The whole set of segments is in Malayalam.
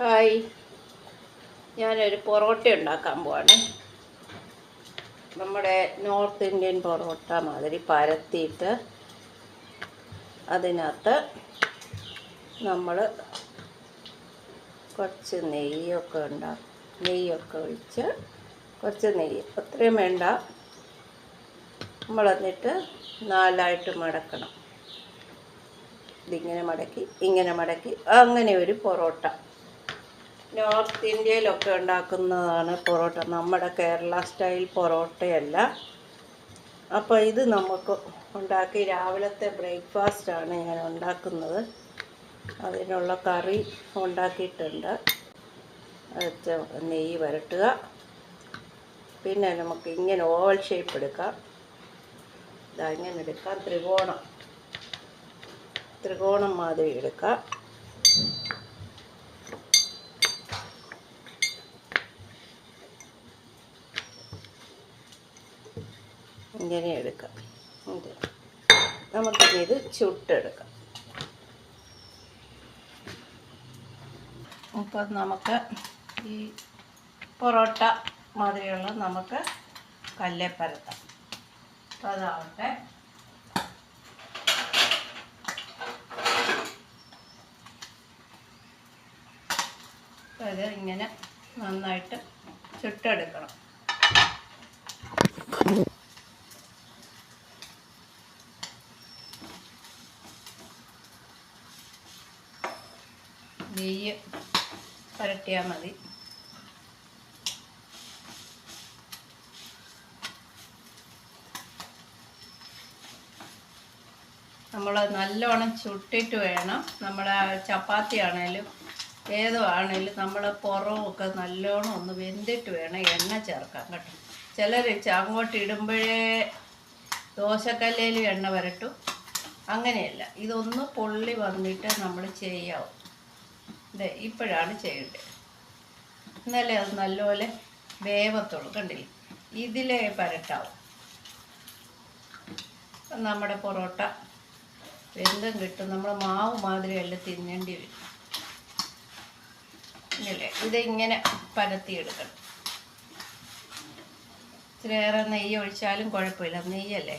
ഹായ്. ഞാനൊരു പൊറോട്ട ഉണ്ടാക്കാൻ പോവാണ്. നമ്മുടെ നോർത്ത് ഇന്ത്യൻ പൊറോട്ട മാതിരി പരത്തിയിട്ട് അതിനകത്ത് നമ്മൾ കുറച്ച് നെയ്യൊക്കെ ഉണ്ടാക്കും നെയ്യൊക്കെ ഒഴിച്ച് കുറച്ച് നെയ്യ്. അത്രയും വേണ്ട. നമ്മൾ എന്നിട്ട് നാലായിട്ട് മടക്കണം. ഇതിങ്ങനെ മടക്കി ഇങ്ങനെ മടക്കി അങ്ങനെ ഒരു പൊറോട്ട. നോർത്ത് ഇന്ത്യയിലൊക്കെ ഉണ്ടാക്കുന്നതാണ് പൊറോട്ട. നമ്മുടെ കേരള സ്റ്റൈൽ പൊറോട്ടയല്ല. അപ്പോൾ ഇത് നമുക്ക് ഉണ്ടാക്കി രാവിലത്തെ ബ്രേക്ക്ഫാസ്റ്റാണ് ഞാൻ ഉണ്ടാക്കുന്നത്. അതിനുള്ള കറി ഉണ്ടാക്കിയിട്ടുണ്ട്. നെയ്യ് വരട്ടുക. പിന്നെ നമുക്ക് ഇങ്ങനെ ഓവൽ ഷേപ്പ് എടുക്കാം. ഇതാ ഇങ്ങനെ എടുക്കാം. ത്രികോണം. ത്രികോണം മാതിരി എടുക്കാം. ഇങ്ങനെ എടുക്കാം. ഇത് നമുക്കിനി ഇത് ചുട്ടെടുക്കാം. അപ്പം നമുക്ക് ഈ പൊറോട്ട മാതിരിയുള്ള നമുക്ക് കല്ലേ പരത്താം അപ്പോൾ അതാവട്ടെ. അത് ഇങ്ങനെ നന്നായിട്ട് ചുട്ടെടുക്കണം. നെയ്യ് പുരട്ടിയാൽ മതി. നമ്മൾ നല്ലോണം ചുട്ടിട്ട് വേണം. നമ്മൾ ചപ്പാത്തി ആണേലും ആണേലും നമ്മൾ പുറമൊക്കെ നല്ലോണം ഒന്ന് വെന്തിട്ട് വേണം എണ്ണ ചേർക്കാൻ കേട്ടോ. ചിലർ അങ്ങോട്ട് ഇടുമ്പോഴേ ദോശക്കല്ലേലും എണ്ണ വരട്ടും. അങ്ങനെയല്ല. ഇതൊന്ന് പൊള്ളി വന്നിട്ട് നമ്മൾ ചെയ്യാവും. ഇതേ ഇപ്പോഴാണ് ചെയ്യേണ്ടത് എന്നാലേ അത് നല്ലപോലെ വേവത്തുള്ളൂ കണ്ടില്ലേ? ഇതിലേ പരട്ടാവും. നമ്മുടെ പൊറോട്ട വെന്തം കിട്ടും. നമ്മൾ മാവ് മാതിരിയല്ല തിന്നേണ്ടി വരും. ഇല്ലേ? ഇതിങ്ങനെ പരത്തിയെടുക്കണം. ഇത്രയേറെ നെയ്യ് ഒഴിച്ചാലും കുഴപ്പമില്ല. നെയ്യല്ലേ?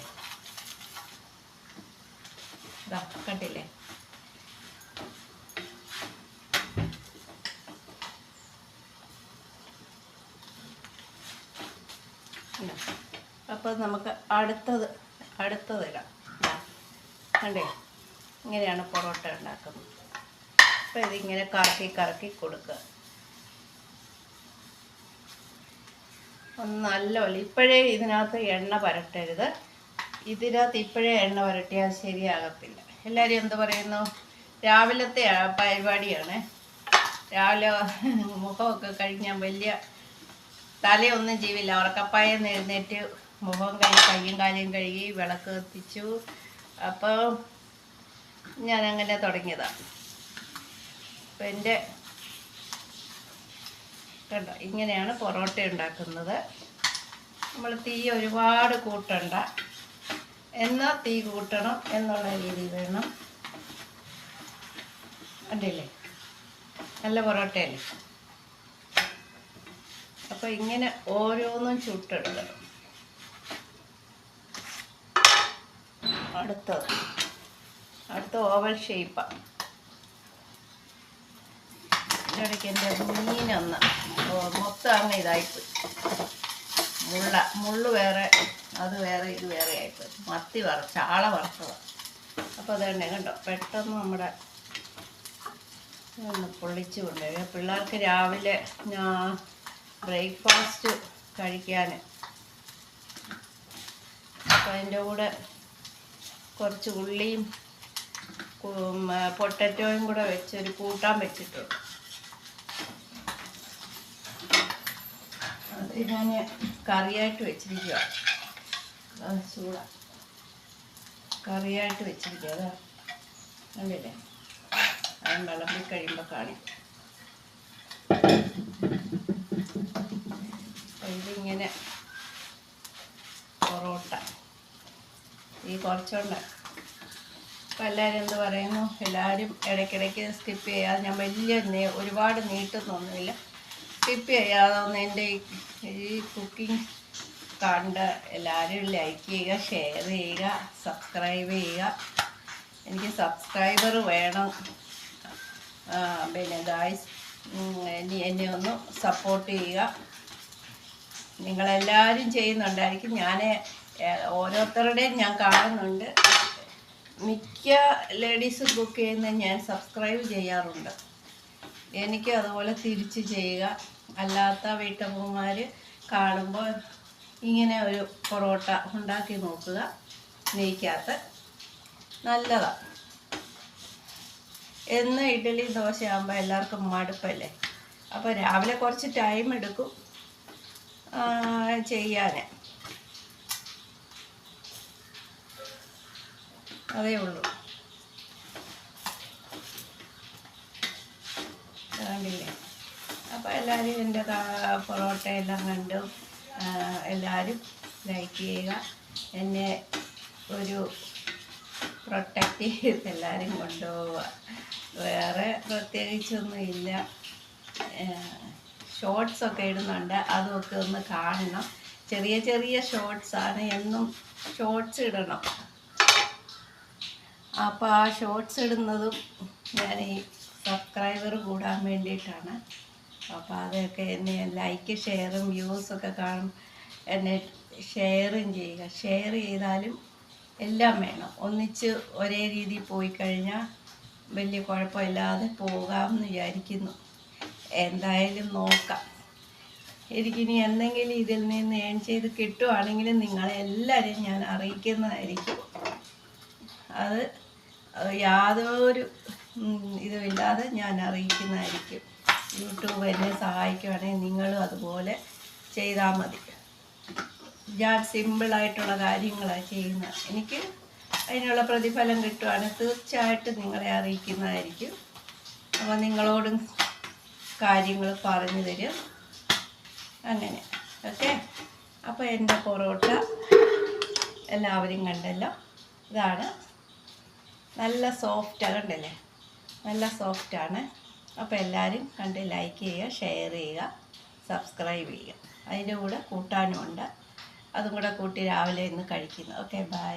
ഇതാ കണ്ടില്ലേ? അപ്പോൾ നമുക്ക് അടുത്തത് അടുത്തത് ഇടാം. കണ്ടേ? ഇങ്ങനെയാണ് പൊറോട്ട ഉണ്ടാക്കുന്നത്. അപ്പോൾ ഇതിങ്ങനെ കറക്കി കറക്കി കൊടുക്കുക. ഒന്ന് നല്ലപോലെ ഇപ്പോഴേ ഇതിനകത്ത് എണ്ണ പരട്ടരുത്. ഇതിനകത്ത് ഇപ്പോഴേ എണ്ണ പരട്ടിയാൽ ശരിയാകത്തില്ല. എല്ലാവരും എന്ത് പറയുന്നു? രാവിലത്തെ പരിപാടിയാണ്. രാവിലെ മുഖമൊക്കെ കഴിഞ്ഞാൽ വലിയ തലയൊന്നും ജീവില്ല ഉറക്കപ്പായം എഴുന്നേറ്റ് മുഖം കഴുകി കയ്യും കാലും കഴുകി വിളക്ക് കത്തിച്ചു. അപ്പോൾ ഞാനങ്ങനെ തുടങ്ങിയതാണ് അപ്പം എന്റെ കണ്ടോ ഇങ്ങനെയാണ് പൊറോട്ട ഉണ്ടാക്കുന്നത്. നമ്മൾ തീ ഒരുപാട് കൂട്ടണ്ട. എന്നാൽ തീ കൂട്ടണം എന്നുള്ള രീതിയിൽ വേണം. കണ്ടില്ലേ? നല്ല പൊറോട്ടയല്ലേ? അപ്പോൾ ഇങ്ങനെ ഓരോന്നും ചുട്ടെടുക്കണം അടുത്തത് അടുത്ത ഓവൽ ഷേപ്പാണ് ഇടയ്ക്ക് എന്റെ മീനൊന്ന് മൊത്തം അങ്ങ് ഇതായിപ്പോയി. മുള്ള മുള്ള് വേറെ അത് വേറെ ഇത് വേറെ ആയിപ്പോയി. മത്തി വറച്ച് ആള വറുത്തതാണ് അപ്പോൾ അതുതന്നെ കണ്ടോ? പെട്ടെന്ന് നമ്മുടെ പൊള്ളിച്ച് കൊണ്ടുവരിക പിള്ളേർക്ക് രാവിലെ ബ്രേക്ക്ഫാസ്റ്റ് കഴിക്കാൻ അപ്പം അതിന്റെ കൂടെ കുറച്ച് ഉള്ളിയും പൊട്ടറ്റോയും കൂടെ വെച്ച് ഒരു കൂട്ടാൻ വെച്ചിട്ടുണ്ട് അത് ഞാൻ കറിയായിട്ട് വെച്ചിരിക്കുക ചൂട. കറിയായിട്ട് വെച്ചിരിക്കുക അതാ. കണ്ടില്ലേ? അത് വിളമ്പി കഴിയുമ്പോൾ കാണിക്കും. ഇതിങ്ങനെ പൊറോട്ട. ഈ കുറച്ചുകൊണ്ട് അപ്പം എല്ലാവരും എന്ത് പറയുന്നു? എല്ലാവരും ഇടയ്ക്കിടയ്ക്ക് സ്കിപ്പ് ചെയ്യാതെ ഞാൻ വലിയ ഒരുപാട് നീട്ടുന്നൊന്നുമില്ല സ്കിപ്പ് ചെയ്യാതെ ഒന്ന് എന്റെ ഈ- കുക്കിംഗ് കണ്ട് എല്ലാവരും ലൈക്ക് ചെയ്യുക ഷെയർ ചെയ്യുക സബ്സ്ക്രൈബ് ചെയ്യുക. എനിക്ക് സബ്സ്ക്രൈബർ വേണം. പിന്നെ ഗായ്സ് ഇനി എന്നെ ഒന്ന് സപ്പോർട്ട് ചെയ്യുക. നിങ്ങളെല്ലാവരും ചെയ്യുന്നുണ്ടായിരിക്കും. ഞാൻ ഓരോരുത്തരുടെയും ഞാൻ കാണുന്നുണ്ട്. മിക്ക ലേഡീസ് ബുക്ക് ചെയ്യുന്ന ഞാൻ സബ്സ്ക്രൈബ് ചെയ്യാറുണ്ട്. എനിക്ക് അതുപോലെ തിരിച്ച് ചെയ്യുക. അല്ലാത്ത വീട്ടമ്മമാർ കാണുമ്പോൾ ഇങ്ങനെ ഒരു പൊറോട്ട ഉണ്ടാക്കി നോക്കുക. നെയ്ക്കകത്ത് നല്ലതാണ് എന്ന് ഇഡ്ഡലി ദോശയാകുമ്പോൾ എല്ലാവർക്കും മടുപ്പല്ലേ? അപ്പോൾ രാവിലെ കുറച്ച് ടൈം എടുക്കും ആ, ചെയ്യാൻ അതേ ഉള്ളൂ. കണ്ടില്ലേ? അപ്പോൾ എല്ലാവരും എന്റെ പൊറോട്ട എല്ലാം കണ്ടു. എല്ലാവരും ലൈക്ക് ചെയ്യുക. എന്നെ ഒരു പ്രൊട്ടക്റ്റ് ചെയ്ത് എല്ലാവരും കൊണ്ടുപോവുക. വേറെ പ്രത്യേകിച്ചൊന്നും ഇല്ല. ഷോർട്സൊക്കെ ഇടുന്നുണ്ട്. അതൊക്കെ ഒന്ന് കാണണം. ചെറിയ ചെറിയ ഷോർട്സാണ് എന്നും ഷോർട്സ് ഇടണം. അപ്പോൾ ആ ഷോർട്സ് ഇടുന്നതും ഞാൻ ഈ സബ്സ്ക്രൈബർ കൂടാൻ വേണ്ടിയിട്ടാണ്. അപ്പോൾ അതൊക്കെ എന്നെ ലൈക്ക് ഷെയറും വ്യൂസൊക്കെ കാണും. എന്നെ ഷെയറും ചെയ്യുക. ഷെയർ ചെയ്താലും എല്ലാം വേണം. ഒന്നിച്ച് ഒരേ രീതിയിൽ പോയി കഴിഞ്ഞാൽ വലിയ കുഴപ്പമില്ലാതെ പോകാമെന്ന് വിചാരിക്കുന്നു. എന്തായാലും നോക്കാം. എനിക്കിനി എന്തെങ്കിലും ഇതിൽ നിന്ന് ഏൺ ചെയ്ത് കിട്ടുവാണെങ്കിൽ നിങ്ങളെ എല്ലാവരെയും ഞാൻ അറിയിക്കുന്നതായിരിക്കും. അത് യാതൊരു ഇതുമില്ലാതെ ഞാൻ അറിയിക്കുന്നതായിരിക്കും. യൂട്യൂബ് എന്നെ സഹായിക്കുകയാണെങ്കിൽ നിങ്ങളും അതുപോലെ ചെയ്താൽ മതി. ഞാൻ സിമ്പിളായിട്ടുള്ള കാര്യങ്ങളാണ് ചെയ്യുന്നത്. എനിക്ക് അതിനുള്ള പ്രതിഫലം കിട്ടുവാണെങ്കിൽ തീർച്ചയായിട്ടും നിങ്ങളെ അറിയിക്കുന്നതായിരിക്കും. അപ്പോൾ നിങ്ങളോടും കാര്യങ്ങൾ പറഞ്ഞു തരും. അങ്ങനെ ഓക്കെ? അപ്പോൾ എന്റെ പൊറോട്ട എല്ലാവരും കണ്ടല്ലോ. ഇതാണ് നല്ല സോഫ്റ്റ് കണ്ടല്ലേ? നല്ല സോഫ്റ്റാണ് അപ്പോൾ എല്ലാവരും കണ്ട് ലൈക്ക് ചെയ്യുക ഷെയർ ചെയ്യുക സബ്സ്ക്രൈബ് ചെയ്യുക. അതിന്റെ കൂടെ കൂട്ടാനും ഉണ്ട്. അതും കൂടെ കൂട്ടി രാവിലെ ഇന്ന് കഴിക്കുന്നു. Okay bye